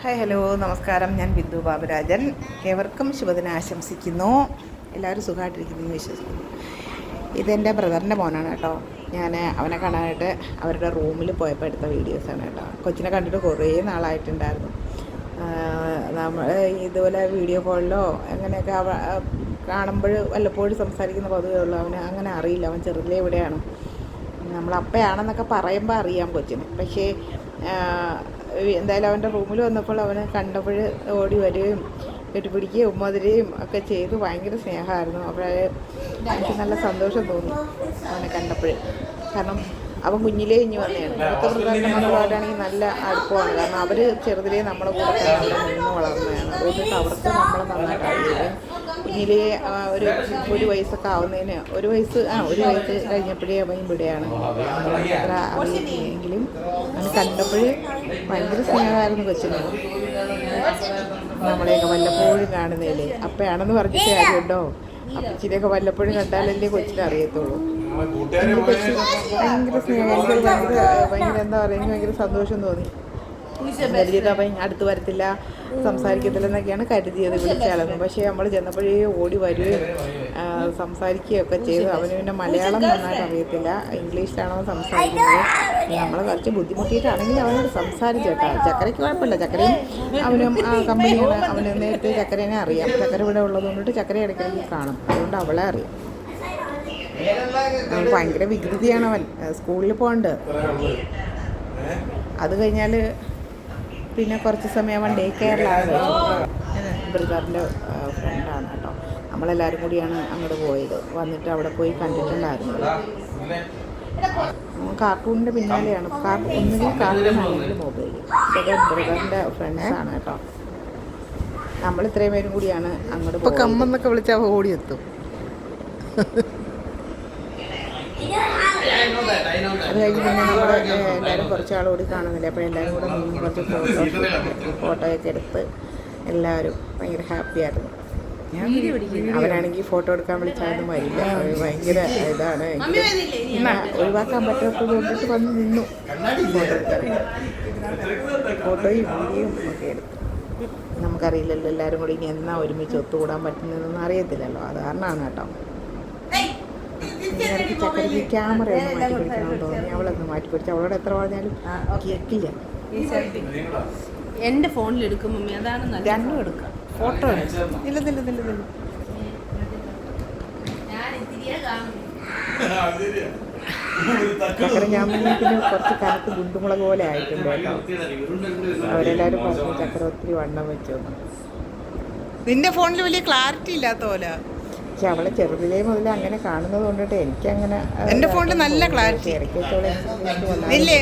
Hi hello നമസ്കാരം. ഞാൻ ബിന്ദു ബാബുരാജൻ. ഏവർക്കും ശുഭദിനം ആശംസിക്കുന്നു. എല്ലാവരും സുഖമായിട്ടിരിക്കുന്നു വിശ്വസിക്കുന്നു. ഇതെന്റെ ബ്രദറിന്റെ മോനാണ് കേട്ടോ. ഞാൻ അവനെ കാണാനായിട്ട് അവരുടെ റൂമിൽ പോയപ്പോൾ എടുത്ത വീഡിയോസാണ് കേട്ടോ. കൊച്ചിനെ കണ്ടിട്ട് കുറേ നാളായിട്ടുണ്ടായിരുന്നു. നമ്മൾ ഇതുപോലെ വീഡിയോ കോളിലോ അങ്ങനെയൊക്കെ അവ കാണുമ്പോൾ വല്ലപ്പോഴും സംസാരിക്കുന്ന പതിവേ ഉള്ളൂ. അവന് അങ്ങനെ അറിയില്ല. അവൻ ചെറുതിലെ എവിടെയാണ് നമ്മളപ്പയാണെന്നൊക്കെ പറയുമ്പോൾ അറിയാം കൊച്ചിന്. പക്ഷേ എന്തായാലും അവന്റെ റൂമിൽ വന്നപ്പോൾ അവനെ കണ്ടപ്പോൾ ഓടി വരികയും കെട്ടിപ്പിടിക്കുകയും ഉമ്മതിരെയും ഒക്കെ ചെയ്ത് ഭയങ്കര സ്നേഹമായിരുന്നു. അപ്പോഴേ എനിക്ക് നല്ല സന്തോഷം തോന്നി അവനെ കണ്ടപ്പോൾ. കാരണം അവൻ കുഞ്ഞിലേ ഇഞ്ഞു വന്നതാണ് മൂത്ത പ്രധാന മകളായിട്ടാണെങ്കിൽ നല്ല അടുപ്പമാണ്. കാരണം അവർ ചെറുതിലേ നമ്മളെ കൂടെ തന്നെ അവിടെ നിന്ന് വളർന്നതാണ്. അതുകൊണ്ട് അവർക്ക് നമ്മളെ നന്നായിട്ട് അറിയുകയും കുഞ്ഞിലേ ഒരു ഒരു വയസ്സൊക്കെ ആവുന്നതിന് ഒരു വയസ്സ് ആ ഒരു വയസ്സ് കഴിഞ്ഞപ്പോഴേ അവൻ ഇവിടെയാണ്. അത്ര അറിയില്ലെങ്കിലും അവന് കണ്ടപ്പോഴേ ഭയങ്കര സ്നേഹമായിരുന്നു കൊച്ചിന്. നമ്മളെയൊക്കെ വല്ലപ്പോഴും കാണുന്നതിലേ അപ്പയാണെന്ന് പറഞ്ഞിട്ട് കാര്യമുണ്ടോ? അപ്പച്ചിനെയൊക്കെ വല്ലപ്പോഴും കണ്ടാലല്ലേ കൊച്ചിനെ അറിയത്തുള്ളൂ. കൊച്ചി ഭയങ്കര സ്നേഹം ഭയങ്കര ഭയങ്കര എന്താ പറയുക ഭയങ്കര സന്തോഷം തോന്നി. അടുത്ത് വരത്തില്ല സംസാരിക്കത്തില്ല എന്നൊക്കെയാണ് കരുതിയത് വിളിച്ചാലെന്ന് പക്ഷേ നമ്മൾ ചെന്നപ്പോഴേ ഓടി വരികയും സംസാരിക്കുകയൊക്കെ ചെയ്തു. അവന് പിന്നെ മലയാളം നന്നായിട്ട് അറിയത്തില്ല ഇംഗ്ലീഷിലാണോ സംസാരിക്കുന്നത്. നമ്മൾ കുറച്ച് ബുദ്ധിമുട്ടിയിട്ടാണെങ്കിൽ അവനോട് സംസാരിച്ചു കേട്ടോ. ചക്കരയ്ക്ക് കുഴപ്പമില്ല. ചക്കരയും അവനും ആ കമ്പനിയാണ്. അവന് നേരത്തെ ചക്കരേനെ അറിയാം. ചക്കര ഇവിടെ ഉള്ളത് കൊണ്ടിട്ട് ചക്കര ഇടയ്ക്കിടയ്ക്ക് കാണും. അതുകൊണ്ട് അവളെ അറിയാം. ഭയങ്കര വികൃതിയാണ് അവൻ. സ്കൂളിൽ പോകണ്ട് അത് കഴിഞ്ഞാൽ പിന്നെ കുറച്ച് സമയം അവൻ ഡേ കെയറിലാണ് ബ്രദറിന്റെ ഫ്രണ്ടാണ് കേട്ടോ. നമ്മളെല്ലാവരും കൂടിയാണ് അങ്ങോട്ട് പോയത്. വന്നിട്ട് അവിടെ പോയി കണ്ടിട്ടുണ്ടായിരുന്നു. കാർട്ടൂണിന്റെ പിന്നാലെയാണ്. കാർട്ടൂൺ ഒന്നുകിൽ കാർട്ടൂൺ അല്ലെങ്കിൽ മൊബൈൽ. ഇതൊക്കെ ബ്രദറിന്റെ ഫ്രണ്ട്സാണ് കേട്ടോ. നമ്മൾ ഇത്രയും പേരും കൂടിയാണ് അങ്ങോട്ട് ഇപ്പൊ പോയത്. കമ്മെന്നൊക്കെ വിളിച്ചാൽ ഓടിയെത്തും. അത് കഴിഞ്ഞ് പിന്നെ നമ്മൾ എല്ലാവരും കുറച്ച് കൂടി കാണുന്നില്ല? അപ്പോൾ എല്ലാവരും കൂടെ നിന്ന് കുറച്ച് ഫോട്ടോ ഫോട്ടോയൊക്കെ എടുത്ത് എല്ലാവരും ഭയങ്കര ഹാപ്പി ആയിരുന്നു. അവരാണെങ്കിൽ ഫോട്ടോ എടുക്കാൻ വിളിച്ചാലും വരില്ല. ഭയങ്കര ഇതാണ്. ഒഴിവാക്കാൻ പറ്റാത്തത് കൊണ്ടിട്ട് വന്ന് നിന്നു. ഫോട്ടോയും വീഡിയോയും ഒക്കെ എടുത്തു. നമുക്കറിയില്ലല്ലോ എല്ലാവരും കൂടി ഇനി എന്നാ ഒരുമിച്ച് ഒത്തുകൂടാൻ പറ്റുന്നതെന്നൊന്നും അറിയത്തില്ലല്ലോ. അത് കാരണമാണ് കേട്ടോ. ചക്കരയ്ക്ക് ക്യാമറ ഒന്ന് മാറ്റി പിടിക്കണമെന്ന് തോന്നി. അവളൊന്ന് മാറ്റി പിടിച്ചു. അവളോട് എത്ര പറഞ്ഞാലും കേൾക്കില്ല എന്റെ ഫോണിൽ എടുക്കും മമ്മി. അതാണ് നല്ലത്. രണ്ടും എടുക്കാം. ഫോട്ടോ ഇല്ല ഇല്ല ഇല്ല ഇല്ല. ചക്കര ഞാൻ പിന്നെ കുറച്ച് കനത്ത് ഗുണ്ടുമുളക് പോലെ ആയിട്ടുണ്ട്. കേട്ടോ അവരെല്ലാവരും പറഞ്ഞു ചക്കര ഒത്തിരി വണ്ണം വെച്ചു. നിന്റെ ഫോണിൽ വലിയ ക്ലാരിറ്റി ഇല്ലാത്ത പോലെ പക്ഷെ അവളെ ചെറുതിലേ മുതൽ അങ്ങനെ കാണുന്നത് കൊണ്ടിട്ട് എനിക്കങ്ങനെ അങ്ങനെ എന്റെ ഫോണിൽ നല്ല ക്ലാരിറ്റി. ഇല്ലേ?